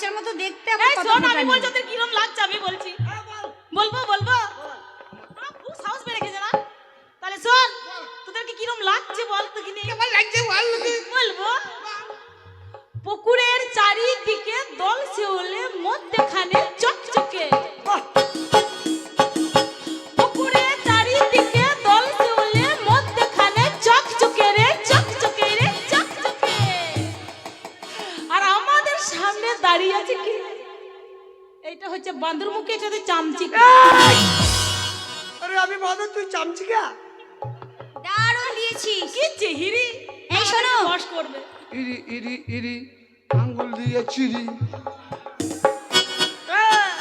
বাচ্চার মতো দেখতে আমার কথা শোন আমি বলছি তোর কিরম লাগছে আমি বলছি। বলব বলব? আহ, খুব সাহস বেড়ে গেছে না? তাহলে শোন তোদেরকে কিরম লাগছে বল তো কিনে কেমন লাগছে বল? বলব? পুকুরের চারিদিকে দল শিউলে মধ্যখানে চকচকে। বান্দর মুখে হচ্ছে চামচিকে আরে আমি বাদর তুই চামচিকা? দারুণ দিয়েছিস। কি চেহিরি? এই শোনো। বস করবে। ইরি ইরি ইরি আঙ্গুল দিয়ে চিরি।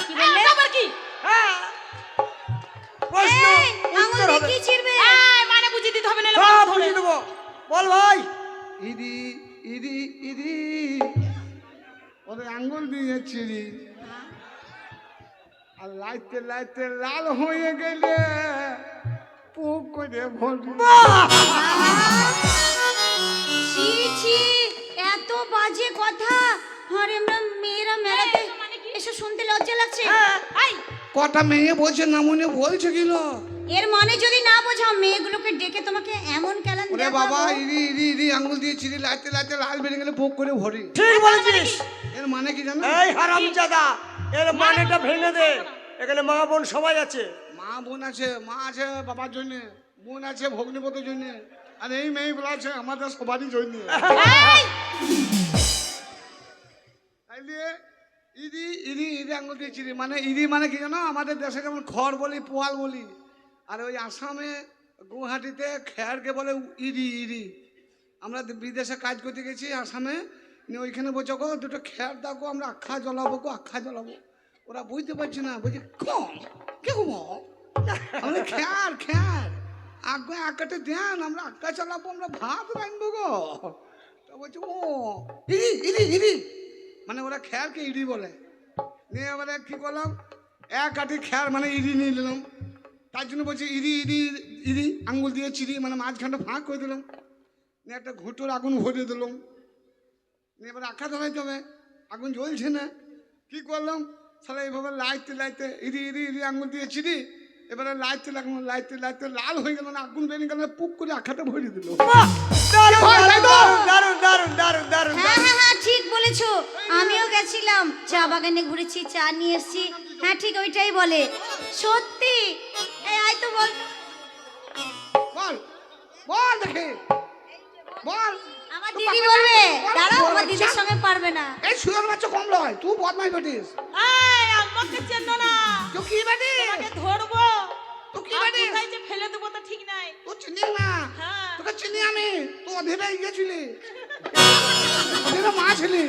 কি বললে? আবার কি? হ্যাঁ। প্রশ্ন উত্তর হবে। মানে বুঝিয়ে দিতে হবে না সব বুঝিয়ে দেবো। বল ভাই। ইরি ইরি ইরি। ওরে আঙ্গুল দিয়ে চিরি। আর লাইতে লাইতে লাল হয়ে গেলে পুক করে ভরবি। ছি ছি এত বাজে কথা। আরে আমরা মেয়েরা মেলাতে মানে কি? এসব শুনতে লজ্জা লাগছে। এই কটা মেয়ে বলছে না মনে বলছে কিল এর মানে যদি না বোঝাও মেয়েগুলোকে ডেকে তোমাকে এমন কেলান ওরে দেখাবো। বাবা ইরি ইরি ইরি আঙ্গুল দিয়ে চিরি লাইতে লাইতে লাল বেরিয়ে গেলে পুক করে ভরি। ঠিক বলেছিস এর মানে কি জানো? এই হারামজাদা এর মানেটা ভেঙে দে। এখানে মা বোন সবাই আছে। মা বোন আছে মা আছে বাবার জন্য বোন আছে ভগ্নিপতির জন্য আর এই মেয়েগুলো আছে আমাদের সবারই জন্য। ইদি ইদি ইদি আঙুল দিয়ে চিরি মানে ইদি মানে কি জানো? আমাদের দেশে যেমন খড় বলি পোয়াল বলি আর ওই আসামে গুয়াহাটিতে খেয়ারকে বলে ইরি ইরি। আমরা বিদেশে কাজ করতে গেছি আসামে নিয়ে ওইখানে বলছে গো দুটো খেয়ার দাগো আমরা আখা জ্বলাবো গো আখা জ্বলাবো। ওরা বুঝতে পারছে না, বলছে, কম, কে কম? আমরা খেয়ার খেয়ার আগে আকাটে দেন আমরা আক্কা চালাবো, আমরা ভাত রাখব গো। তা বলছে, ও, ইরি ইরি ইরি। মানে ওরা খেয়ারকে ইডি বলে। নিয়ে এবারে কি করলাম? এক আটি খেয়ার মানে ইডি নিয়ে নিলাম। তার জন্য বলছে ইডি ইডি ইডি আঙ্গুল দিয়ে চিরি মানে মাঝখানটা ফাঁক করে দিলাম। নিয়ে একটা ঘুটোর আগুন ভরে দিলাম। নিয়ে এবার আঁকা ধরাইতে হবে। আগুন জ্বলছে না। কি করলাম? তাহলে এইভাবে লাইতে লাইতে ইরি ইরি ইরি আঙুল দিয়ে চিরি এবারে লাইতে লাগলাম লাইতে লাইতে লাল হয়ে গেল না আগুন বেরিয়ে গেল পুক করে আখাটা ভরে দিল। হ্যাঁ হ্যাঁ হ্যাঁ ঠিক বলেছ। আমিও গেছিলাম চা বাগানে ঘুরেছি চা নিয়ে এসেছি। হ্যাঁ ঠিক ওইটাই বলে। সত্যি? এই আয় তো বল। বল বল দেখে। বল। আমার দিদি বলবে দাঁড়াও আমার দিদির সঙ্গে পারবে না। এই সুন্দর বাচ্চা কম লয় তুই বদমাই বেটিস। এই, আমাকে চেনো না। তুই কি বেটি তোমাকে ধরবো। তুই কি বেটি কোথায় যে ফেলে দেবো তা ঠিক নাই। তুই চিনি না। হ্যাঁ। তোকে চিনি আমি। তুই অধীরে গেছিলি অধীরে মা ছিলি।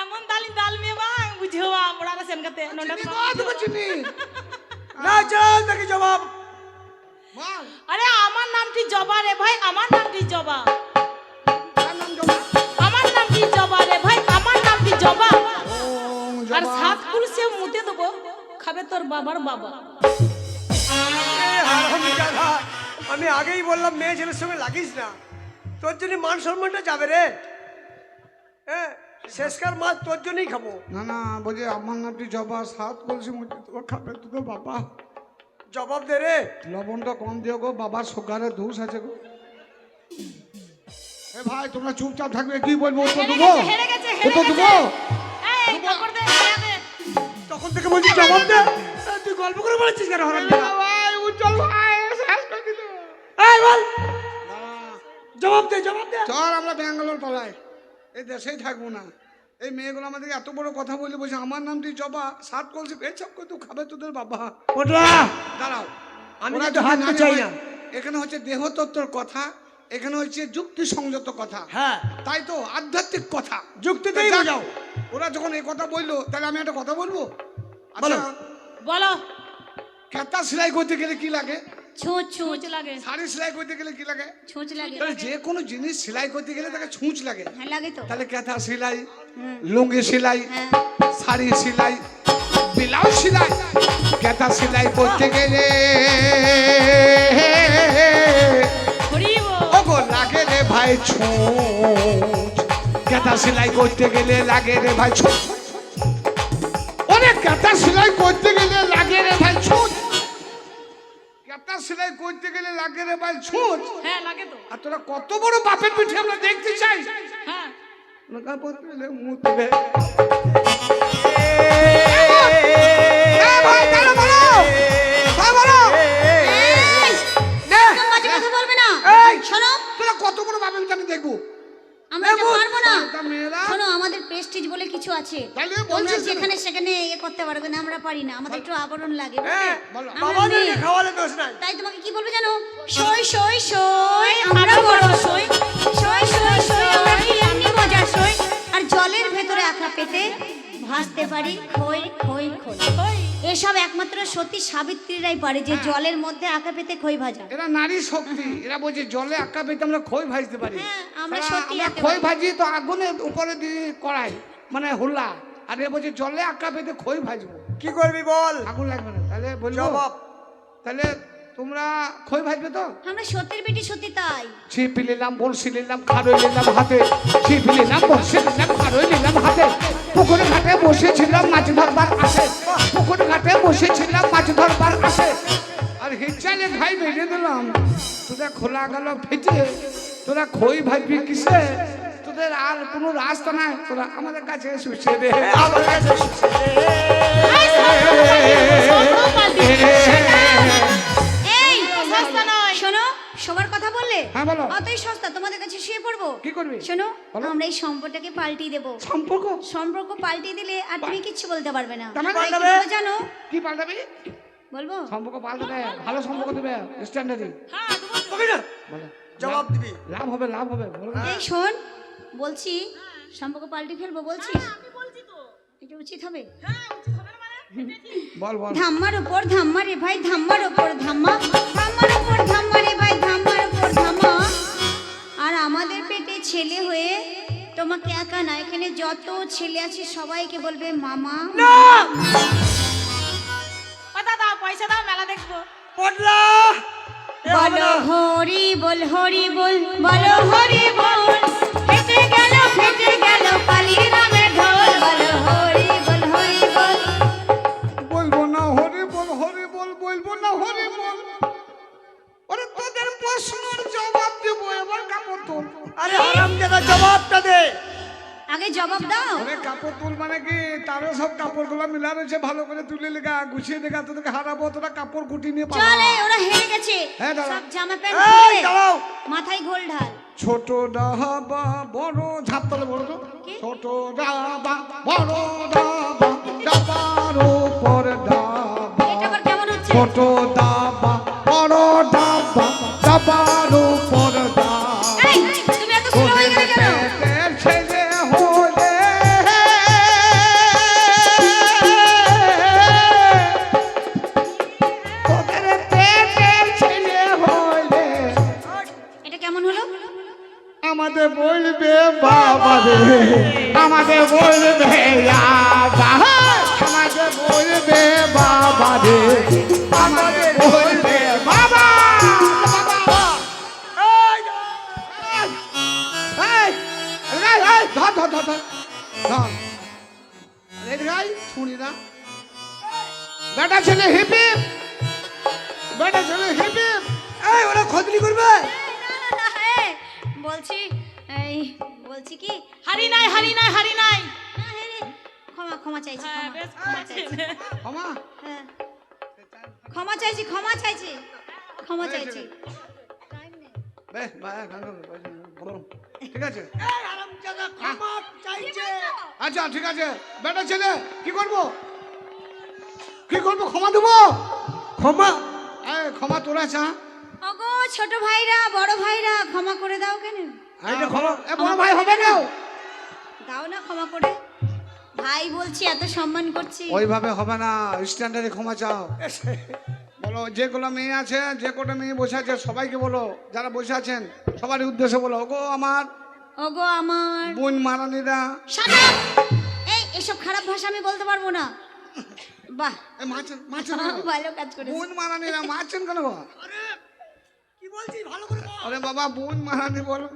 এমন দালি দাল মে বাং বুঝেও আমরা না সেনকাতে নন্ডা তোকে চিনি। না চল দেখি জবাব। বল। আরে নামটি জবা রে ভাই আমার নামটি জবা। আমার নামটি জবা রে ভাই আমার নামটি জবা। আর সাত কুলসে মুতে দেবো খাবে তোর বাবার বাবা। আমি আগেই বললাম মেয়ে ছেলের সঙ্গে লাগিস না। তোর জন্য মান সম্মানটা যাবে রে। হ্যাঁ শেষকার মাছ তোর জন্যই খাব। না না বলছে আমার নামটি জবা সাত কলসি মুটি তো খাবে তো তো বাবা। জবাব দে রে। লবণটা কম দিও গো বাবার সুগারের দোষ আছে গো। এ ভাই তোমরা চুপচাপ থাকবে কি বলব হেরে দেবো? গেছে দেবো? তখন থেকে বলছি জবাব দে। তুই গল্প করে বলেছিস কেন হারামজাদা ভাই উজ্জ্বল ভাই শেষ করে দিল। এই বল। না জবাব দে জবাব দে। চল আমরা ব্যাঙ্গালোর পালাই। এই দেশেই থাকব না। এই মেয়েগুলো আমাদেরকে এত বড় কথা বলে বলছে আমার নাম নামটি জবা সাত কলসি পেছাপ করে তুই খাবে তোদের বাবা। ওটা দাঁড়াও। আমি হাত চাই না। এখানে হচ্ছে দেহতত্ত্বর কথা এখানে হচ্ছে যুক্তি সংযত কথা। হ্যাঁ। তাই তো আধ্যাত্মিক কথা। যুক্তিতেই যাক, বোঝাও। ওরা যখন এই কথা বলল তাহলে আমি একটা কথা বলব? বলো। আচ্ছা বলো। খেতা সেলাই করতে গেলে কি লাগে? ছুঁচ ছুঁচ ছুঁচ লাগে। শাড়ি সেলাই করতে গেলে কি লাগে? ছুঁচ লাগে। তাহলে যে কোনো জিনিস সেলাই করতে গেলে তাকে ছুঁচ লাগে। হ্যাঁ লাগে তো। তাহলে কেথা সেলাই লুঙ্গি সেলাই শাড়ি সেলাই ব্লাউজ সেলাই। কেথা সেলাই করতে গেলে ওগো লাগে রে ভাই ছুঁচ। সেলাই করতে গেলে লাগে রে ভাই অনেক কেতা সেলাই করতে গেলে লাগে রে ভাই কেতা সেলাই করতে গেলে লাগে রে ভাই ছুট হ্যাঁ লাগে তো। আর তোরা কত বড় বাপের পিঠে আমরা দেখতে চাই। হ্যাঁ। লগা গেলে মুতবে কত বড় বাপের পিঠে আমি দেখব? আমরা এটা পারব না। শোনো আমাদের প্রেস্টিজ বলে কিছু আছে। তাহলে যেখানে সেখানে করতে পারবে না আমরা পারি না। আমাদের একটু আবরণ লাগে বলো। আমরা বাবাদেরকে মেয়ে। খাওয়ালে দোষ নাই। তাই তোমাকে কি বলব জানো? সই সই সই আমরা বড় সই সই সই সই আমরা কি এমনি মজার সই আর জলের ভেতরে আঁকা পেতে ভাসতে পারি। খই খই খই এসব একমাত্র সতী সাবিত্রীরাই পারে যে জলের মধ্যে আঁকা পেতে খই ভাজা। এরা নারী শক্তি। এরা বলছে জলে আঁকা পেতে আমরা খই ভাজতে পারি। হ্যাঁ, আমরা খই ভাজি তো আগুনের উপরে দিয়ে কড়াই মানে হুল্লা। আর এ বলছে জলে আঁকা পেতে খই ভাজবো। কি করবি বল? আগুন লাগবে না। তাহলে বলব জবাব। তাহলে তোমরা খই ভাজবে তো? আমরা সত্যির বেটি সত্যি তাই। ছিপি নিলাম বলছি নিলাম খারই নিলাম হাতে। ছিপি নিলাম বড়শি নিলাম খারই নিলাম হাতে। পুকুর ঘাটে বসেছিলাম মাছ ধরবার আসে। হিচালে ভাই বেঁধে দিলাম। তোদের খোলা গেল ফেটে। তোরা খই ভাজবি কিসে? তোদের আর কোনো রাস্তা নাই। তোরা আমাদের কাছে শুষে দে আমার কাছে এই সস্তা নয়। শোনো সবার কথা বললে? হ্যাঁ, অতই সস্তা তোমাদের কাছে শুয়ে পড়ব? কি করবি? শোনো আমরা এই সম্পর্কটাকে পাল্টিয়ে দেবো। সম্পর্ক? সম্পর্ক পাল্টিয়ে দিলে আর তুমি কিচ্ছু বলতে পারবে না। তার মানে? জানো? কি পাল্টাবি? বলব? সম্পর্ক ভালো সম্পর্ক দেবে স্ট্যান্ডার্ডি হ্যাঁ না? জবাব দিবি। লাভ হবে লাভ হবে এই শোন বলছি সম্পর্ক পাল্টে ফেলব বলছিস? আমি বলছি তো। এটা উচিত হবে? হ্যাঁ উচিত হবে মানে? বল বল। ধাম্মার উপর ধাম্মা রে ভাই ধাম্মার উপর ধাম্মা। ধাম্মার উপর ধাম্মা রে ভাই ধাম্মার উপর ধাম্মা। আর আমাদের পেটে ছেলে হয়ে তোমাকে একা না এখানে যত ছেলে আছে সবাইকে বলবে মামা। কথা বলো হরি বল হরি বল বলো হরি বল ফেটে গেল ফেটে গেল কালী নামে ঢোল। বলো হরি বল হরি বল। বলব না হরি বল হরি বল বলব না হরি বল। ওরে তোদের প্রশ্নের জবাব দেবো এবার কাপড় আরে দাদা জবাবটা দে। আগে জবাব দাও। ওরে কাপড় তুল মানে কি? তারও সব কাপড়গুলো মিলা রয়েছে ভালো করে তুলে লেখা গুছিয়ে দেখা তোদেরকে হারাবো তোরা কাপড় গুটি নিয়ে পাবো চলে ওরা হেরে গেছে। হ্যাঁ, দাঁড়াও। সব জামা প্যান্ট এই খুলে দাঁড়াও। মাথায় ঘোল ঢাল। ছোট ডাবা বড় ঝাপ তলে বড় তো? ছোট ডাবা বড় ডাবা ডাবার উপর ডাবা। ছোট দাবা বড় ডাবা ডাবার বেটা ছেলে হিপ। বেটা ছেলে হিপ। এই ওরা খতনি করবে? না, না, না, বলছি এই বলছি কি? হারি নাই হারি নাই হারি নাই। ক্ষমা ক্ষমা চাইছি হ্যাঁ ক্ষমা, ক্ষমা চাইছি। ক্ষমা? হ্যাঁ। ক্ষমা চাইছি ক্ষমা চাইছি। ক্ষমা চাইছি। ঠিক আছে? চাইছে। আচ্ছা ঠিক আছে। বেটা ছেলে কি করব? কি করব ক্ষমা দেবো? ক্ষমা? ক্ষমা তোরা চা। ওগো ছোট ভাইরা বড় ভাইরা ক্ষমা করে দাও কেন? এইটা ক্ষমা। এ বড় ভাই হবে না দাও না ক্ষমা করে। ভাই বলছি এত সম্মান করছি। ওইভাবে হবে না স্ট্যান্ডার্ডে ক্ষমা চাও। বলো যেগুলো মেয়ে আছে যে কটা মেয়ে বসে আছে সবাইকে বলো যারা বসে আছেন সবারই উদ্দেশ্যে বলো গো আমার ওগো আমার বোন মারানিরা! এই এসব খারাপ ভাষা আমি বলতে পারব না। বাহ। এ মাছেন মাছেন? ভালো কাজ বোন মারানিরা মারছেন কেন বাবা? কি বলছিস? ভালো করে আরে বাবা বোন মারানি বলো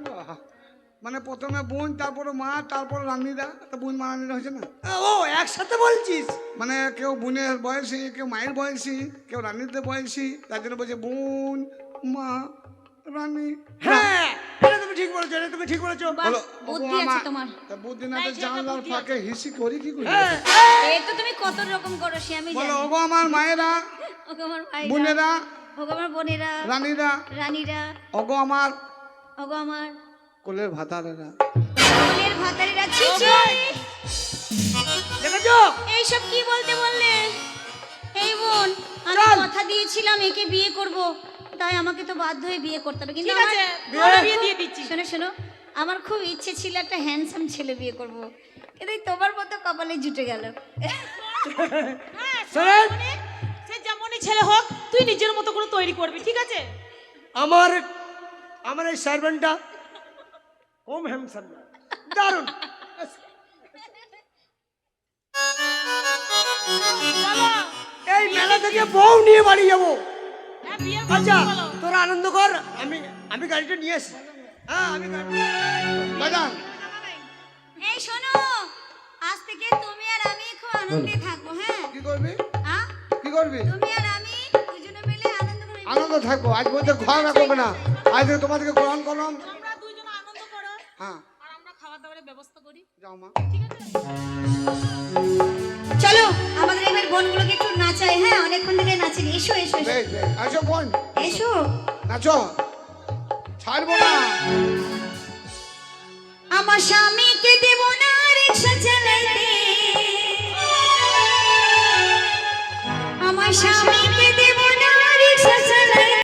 মানে প্রথমে বোন তারপরে মা তারপর রান্নিরা তা বোন মা রান্নিরা হয়েছে না? ও একসাথে বলছিস? মানে কেউ বোনের বয়সী কেউ মায়ের বয়সী কেউ রান্নিদের বয়সী তার জন্য বলছে বোন মা রানী। হ্যাঁ বলেছ এটা তুমি ঠিক বলেছ। বলো, বুদ্ধি আছে তোমার। তা বুদ্ধি না তো জানলার ফাঁকে হিসি করি কি করি? হ্যাঁ। এই তো তুমি কত রকম করো সে আমি বলো জানি। ওগো আমার মায়েরা ওগো আমার ভাইরা বোনেরা ওগো আমার বোনেরা রানীরা রানীরা ওগো আমার ওগো আমার কোলের ভাতারেরা। বোনের ভাতারিরা ছি ছি। দেখেছ? এইসব কি বলতে বললে? এই বোন আমি। কথা দিয়েছিলাম একে বিয়ে করব। তাই আমাকে তো বাধ্য হয়ে বিয়ে করতে হবে। কিন্তু ঠিক আছে আমরা বিয়ে দিয়ে দিচ্ছি। শোনো শোনো আমার খুব ইচ্ছে ছিল একটা হ্যান্ডসাম ছেলে বিয়ে করব। কিন্তু তোমার মতো কপালে জুটে গেল। হ্যাঁ মানে সে যেমনই ছেলে হোক তুই নিজের মতো করে তৈরি করবি ঠিক আছে? আমার আমার এই সার্ভেন্টটা হোম হ্যামসান দারুণ। এই মেলা থেকে বউ নিয়ে বাড়ি যাব। আচ্ছা তোরা আনন্দ কর। আমি আমি গাড়িটা নিয়ে আসি। হ্যাঁ আমি গাড়ি- বাজান। এই শোনো আজ থেকে তুমি আর আমি খুব আনন্দে থাকব হ্যাঁ? কি করবি? হ্যাঁ কি করবি? তুমি আর আমি দুজনে মিলে আনন্দ করব আনন্দ থাকব। আজ বলতে ঘর রাখব না। আজ থেকে তোমাদেরকে গ্রহণ করলাম। তোমরা দুইজন আনন্দ করো। হ্যাঁ। আর আমরা খাবার দাবারের ব্যবস্থা করি। যাও মা। ঠিক আছে? চলো আমাদের এবার বোনগুলোকে একটু হ্যাঁ অনেকক্ষণ থেকে নাচিনি এসো এসো এসো। বোন এসো। নাচো। ছাড়বো না। আমার স্বামীকে দেব না রিক্সা চালাইতে। আমার স্বামীকে